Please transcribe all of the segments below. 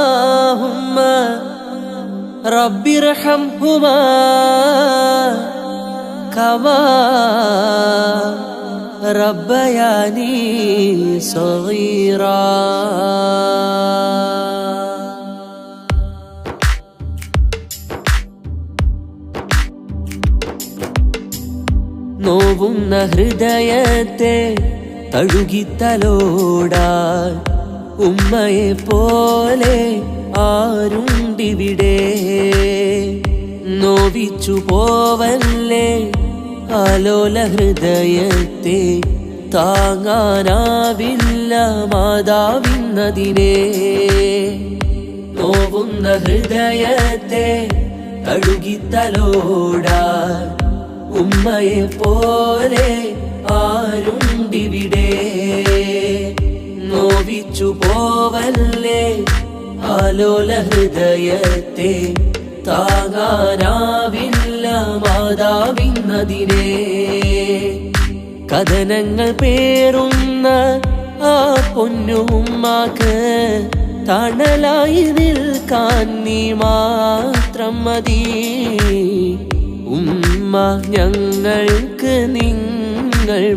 اللهم رب ارحمهما كما ربياني صغيرا നോവുന്ന ഹൃദയത്തെ തഴുകിത്തലോടാൻ ഉമ്മയെ പോലെ ആരുണ്ടിവിടെ? നോവിച്ചു പോവല്ലേ ആലോല ഹൃദയത്തെ താങ്ങാനാവില്ല മാതാവിന്നതിനെ? നോവുന്ന ഹൃദയത്തെ തഴുകിത്തലോടാൻ ഉമ്മയെ പോലെ ആരുണ്ടിവിടെ? നോവിച്ചു പോവല്ലേ? ആലോല ഹൃദയത്തെ താങ്ങാനാവില്ല മാതാവിന്നതിനെ. കഥനങ്ങൾ പേറുന്ന ആ പൊന്നുമാക്ക് തണലായി നിൽക്കാൻ നീ മാത്രം മതി. ഉമ്മ ഞങ്ങൾക്ക് നിങ്ങൾ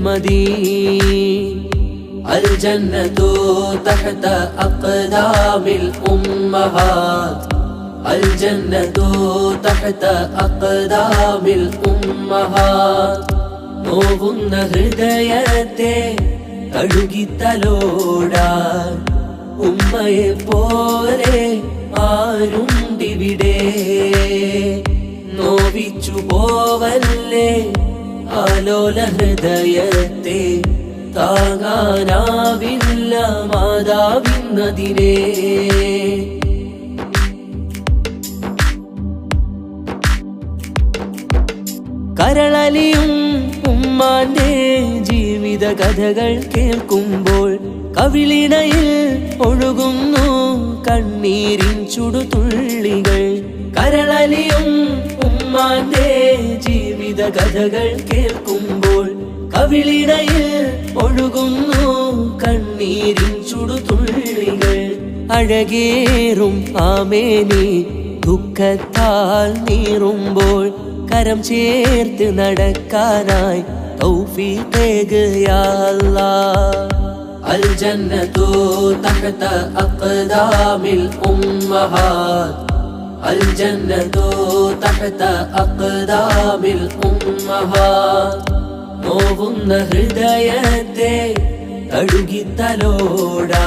മതി الجنة تحت أقدام الأمهات الجنة تحت أقدام الأمهات നോവുന്ന ഹൃദയത്തെ തഴുകിത്തലോടാൻ ഉമ്മയെ പോലെ ആരുണ്ടിവിടെ നോവിച്ചു പോവല്ലേ ആലോല ഹൃദയത്തെ താങ്ങാനാവില്ല മാതാവിന്നതിനെ കരളലിയും ഉമ്മാന്റെ ജീവിത കഥകൾ കേൾക്കുമ്പോൾ കവിളിണയിൽ ഒഴുകുന്നു കണ്ണീരിൻ ചുടുതുള്ളികൾ. കരളലിയും ഉമ്മാന്റെ കഥകൾ കേൾക്കുമ്പോൾ കവിളിണയിൽ ഒഴുകുന്നു കണ്ണീരിൻ ചുടുതുള്ളികൾ അഴകേറും ആമേനി ദുഃഖത്താൽ നീറുമ്പോൾ കരം ചേർത്ത് നടക്കാനായി തൗഫീഖേകയാല്ലാ الجنة تحت أقدام الأمهات الجنة تحت أقدام الأمهات നോവുന്ന ഹൃദയത്തെ തഴുകിത്തലോടാ